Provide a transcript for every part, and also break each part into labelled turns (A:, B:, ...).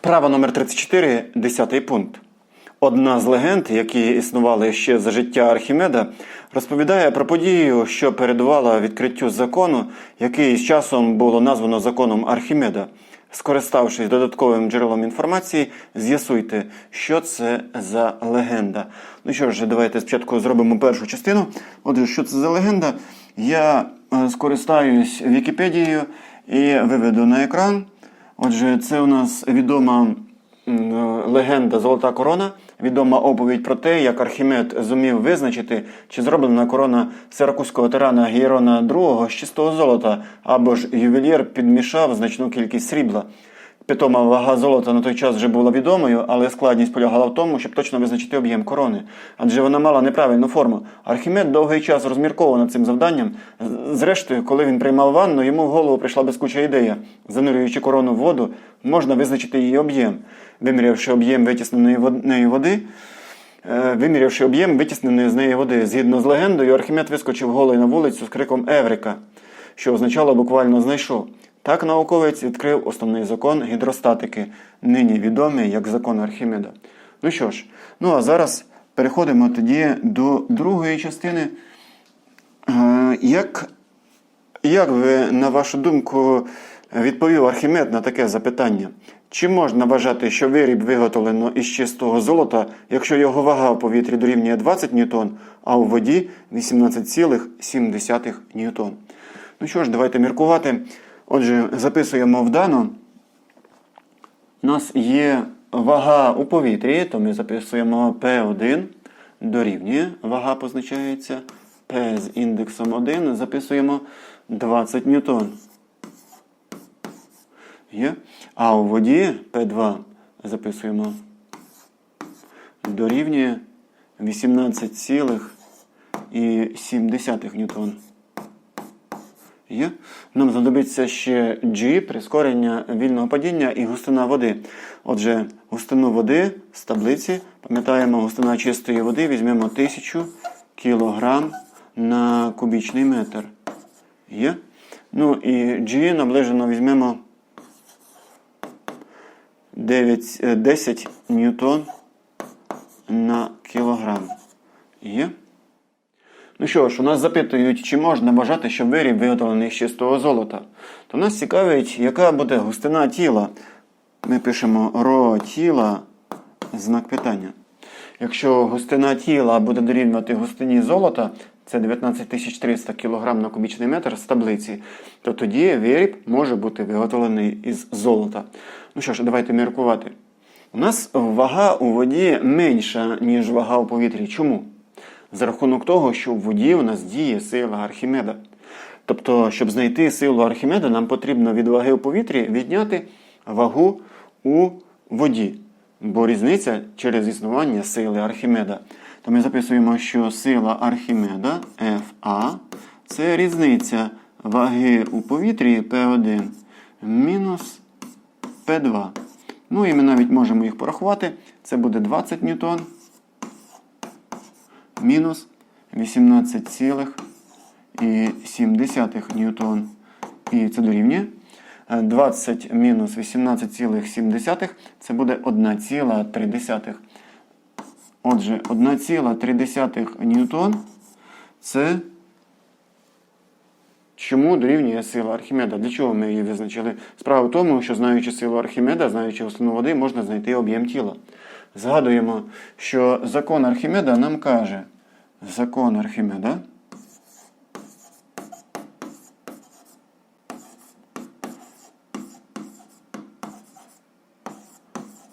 A: Вправа номер 34, 10 пункт. Одна з легенд, які існували ще за життя Архімеда, розповідає про подію, що передувала відкриттю закону, який з часом було названо законом Архімеда. Скориставшись додатковим джерелом інформації, з'ясуйте, що це за легенда. Ну що ж, давайте спочатку зробимо першу частину. Отже, що це за легенда? Я е, скористаюсь Вікіпедією і виведу на екран. Отже, це у нас відома е, легенда Золота корона, відома оповідь про те, як Архімед зумів визначити, чи зроблена корона сиракузького тирана Гірона II з чистого золота, або ж ювелір підмішав значну кількість срібла. Питома вага золота на той час вже була відомою, але складність полягала в тому, щоб точно визначити об'єм корони, адже вона мала неправильну форму. Архімед довгий час розмірковував над цим завданням. Зрештою, коли він приймав ванну, йому в голову прийшла безкуча ідея. Занурюючи корону в воду, можна визначити її об'єм. Вимірявши об'єм витісненої нею води, Е, Вимірявши об'єм витісненої з неї води, згідно з легендою, Архімед вискочив голий на вулицю з криком Еврика, що означало буквально знайшов. Так науковець відкрив основний закон гідростатики, нині відомий як закон Архімеда. Ну що ж, ну а зараз переходимо тоді до другої частини. Е, Як, як ви, на вашу думку, відповів Архімед на таке запитання? Чи можна вважати, що виріб виготовлено із чистого золота, якщо його вага в повітрі дорівнює 20 ньютон, а у воді 18,7 ньютон? Ну що ж, давайте міркувати. Отже, записуємо в дану. У нас є вага у повітрі, то ми записуємо P1 дорівнює, вага позначається P з індексом 1, записуємо 20 ньютон. Є. А у воді P2 записуємо дорівнює 18,7 ньютон. Є. Нам знадобиться ще G, прискорення вільного падіння і густина води. Отже, густину води з таблиці, пам'ятаємо, густина чистої води візьмемо 1000 кг на кубічний метр. Є. Ну і G наближено візьмемо 9, е, 10 ньютон на кілограм. Є. Ну що ж, у нас запитують, чи можна вважати, що виріб виготовлений з чистого золота. То нас цікавить, яка буде густина тіла. Ми пишемо ро тіла, знак питання. Якщо густина тіла буде дорівнювати густині золота, це 19300 кг на кубічний метр з таблиці, то тоді виріб може бути виготовлений із золота. Ну що ж, давайте міркувати. У нас вага у воді менша, ніж вага у повітрі. Чому? За рахунок того, що в воді у нас діє сила Архімеда. Тобто, щоб знайти силу Архімеда, нам потрібно від ваги у повітрі відняти вагу у воді. Бо різниця через існування сили Архімеда. То ми записуємо, що сила Архімеда FA це різниця ваги у повітрі P1 мінус P2. Ну і ми навіть можемо їх порахувати. Це буде 20 ньютон мінус 18,7 ньютон. І це дорівнює. Е, 20 мінус 18,7 це буде 1,3. Отже, 1,3 ньютон це чому дорівнює сила Архімеда? Для чого ми її визначили? Справа в тому, що знаючи силу Архімеда, знаючи густину води, можна знайти об'єм тіла. Згадуємо, що закон Архімеда нам каже, закон Архімеда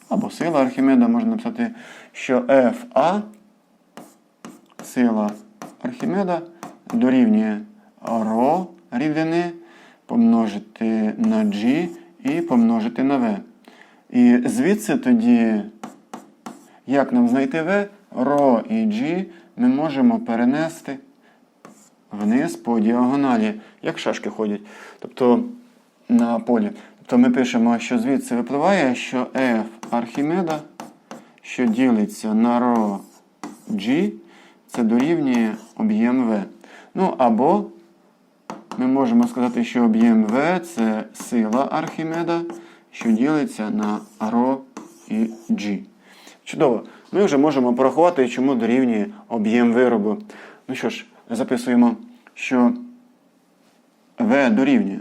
A: або сила Архімеда можна написати, що FA сила Архімеда дорівнює ρ рідини помножити на G і помножити на V. І звідси тоді, як нам знайти V, ρ і G ми можемо перенести вниз по діагоналі, як шашки ходять. Тобто на полі. Тобто ми пишемо, що звідси випливає, що F Архімеда, що ділиться на ρ G, це дорівнює об'єм V. Ну або ми можемо сказати, що об'єм V це сила Архімеда, що ділиться на ро і G. Чудово. Ми вже можемо порахувати, чому дорівнює об'єм виробу. Ну що ж, записуємо, що В дорівнює.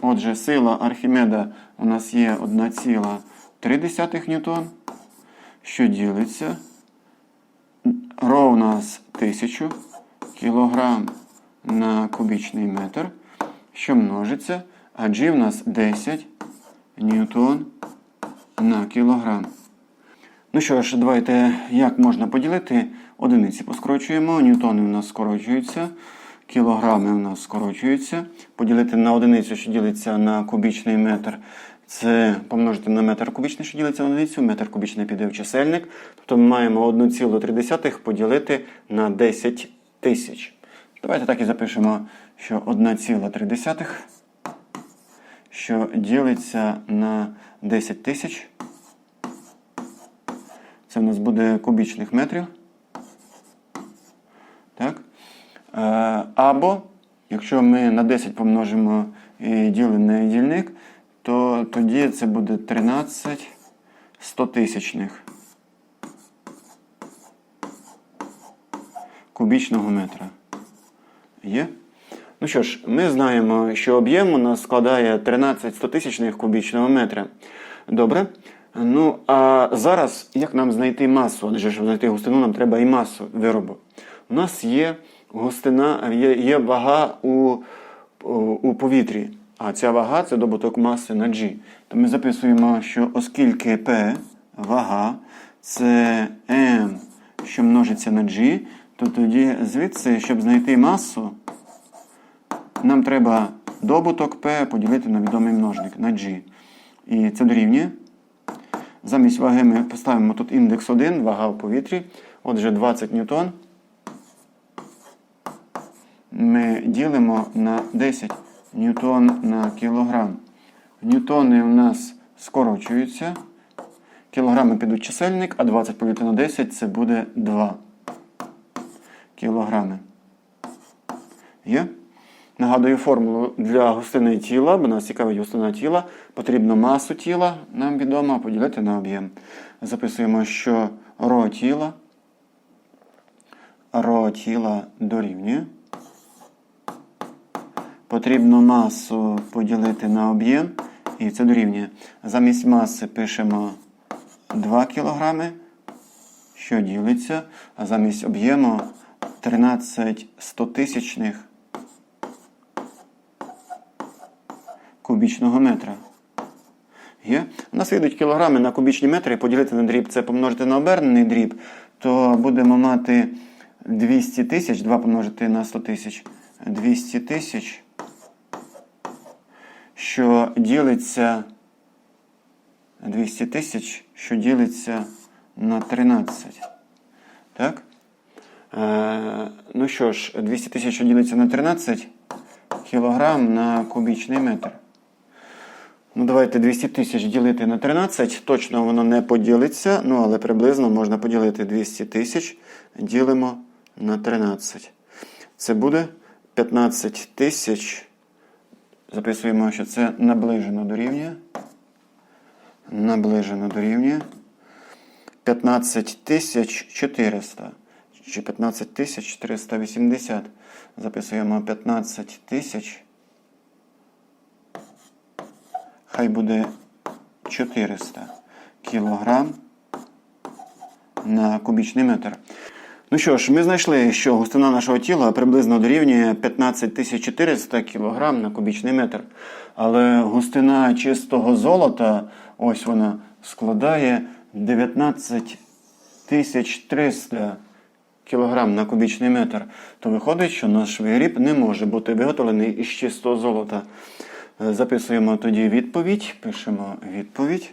A: Отже, сила Архімеда у нас є 1,3 ньютон, що ділиться. Ро у нас 1000 кілограм на кубічний метр, що множиться, а в нас 10 ньютон на кілограм. Ну що ж, давайте як можна поділити? Одиниці поскорочуємо, ньютони у нас скорочуються, кілограми у нас скорочуються. Поділити на одиницю, що ділиться на кубічний метр, це помножити на метр кубічний, що ділиться на одиницю, метр кубічний піде в чисельник. Тобто ми маємо 1,3 поділити на 10 тисяч. Давайте так і запишемо, що 1,3, що ділиться на 10 тисяч. Це в нас буде кубічних метрів. Так? Е, Або, якщо ми на 10 помножимо і ділений дільник, то тоді це буде 13 стотисячних кубічного метра. Є? Ну що ж, ми знаємо, що об'єм у нас складає 13 стотисячних кубічного метра. Добре. Ну, а зараз як нам знайти масу? Адже щоб знайти густину, нам треба і масу виробу. У нас є густина, є, є вага у, у, повітрі. А ця вага це добуток маси на G. То ми записуємо, що оскільки P вага це M, що множиться на G, то тоді звідси, щоб знайти масу, нам треба добуток P поділити на відомий множник на G. І це дорівнює. Замість ваги ми поставимо тут індекс 1, вага в повітрі. Отже, 20 ньютон. Ми ділимо на 10 ньютон на кілограм. Ньютони у нас скорочуються. Кілограми підуть чисельник, а 20 поділити на 10 це буде 2 кілограми. Є? Нагадую формулу для густини тіла, бо нас цікавить густина тіла. Потрібно масу тіла, нам відомо, поділити на об'єм. Записуємо, що ро тіла, ро тіла дорівнює. Потрібно масу поділити на об'єм, і це дорівнює. Замість маси пишемо 2 кг, що ділиться, а замість об'єму 13 стотисячних кубічного метра. Є? У нас вийдуть кілограми на кубічні метри, поділити на дріб, це помножити на обернений дріб, то будемо мати 200 тисяч, 2 помножити на 100 тисяч, 200 тисяч, що ділиться 200 тисяч, що ділиться на 13. Так? Е, ну що ж, 200 тисяч, що ділиться на 13 кілограм на кубічний метр. Ну, давайте 200 тисяч ділити на 13. Точно воно не поділиться, ну, але приблизно можна поділити 200 тисяч. Ділимо на 13. Це буде 15 тисяч. Записуємо, що це наближено до рівня. Наближено до рівня. 15 тисяч 400. Чи 15 тисяч 480. Записуємо 15 тисяч. Хай буде 400 кілограм на кубічний метр. Ну що ж, ми знайшли, що густина нашого тіла приблизно дорівнює 15400 кг на кубічний метр. Але густина чистого золота, ось вона, складає 19300 кг на кубічний метр. То виходить, що наш виріб не може бути виготовлений із чистого золота. Записуємо тоді відповідь, пишемо відповідь.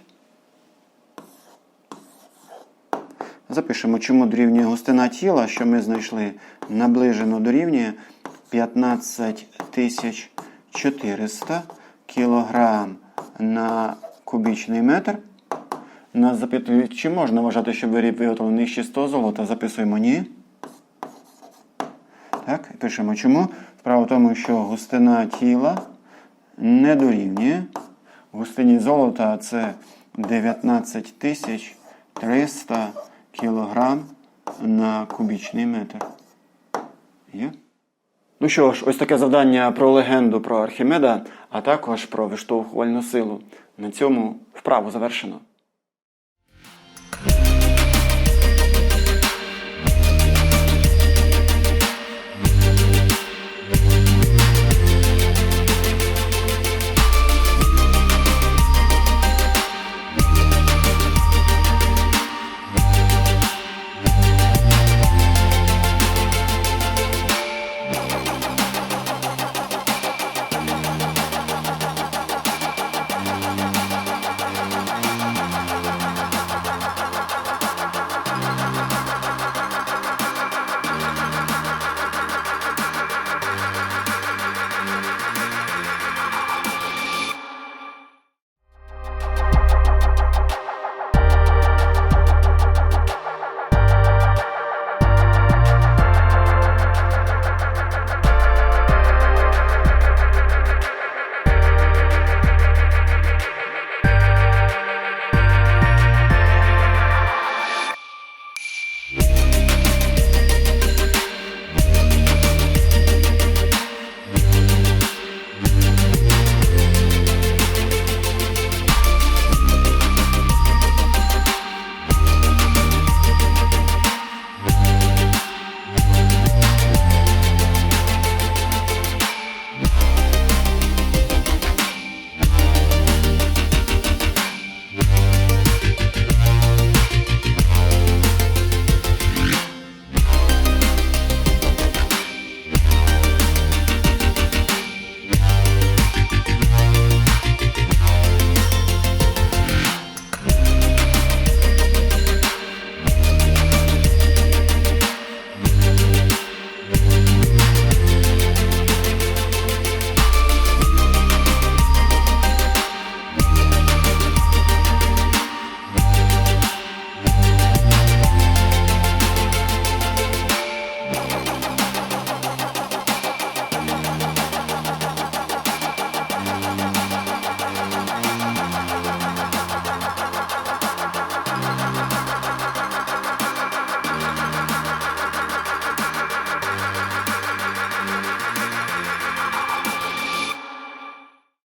A: Запишемо, чому дорівнює густина тіла, що ми знайшли наближено дорівнює 15400 кг на кубічний метр. Нас запитують, чи можна вважати, що виріб виготовлений з чистого золота. Записуємо ні. Так, пишемо чому. Справа в тому, що густина тіла не дорівнює густині золота це 19 тисяч 300 кілограм на кубічний метр. Є? Ну що ж, ось таке завдання про легенду про Архімеда, а також про виштовхувальну силу. На цьому вправу завершено.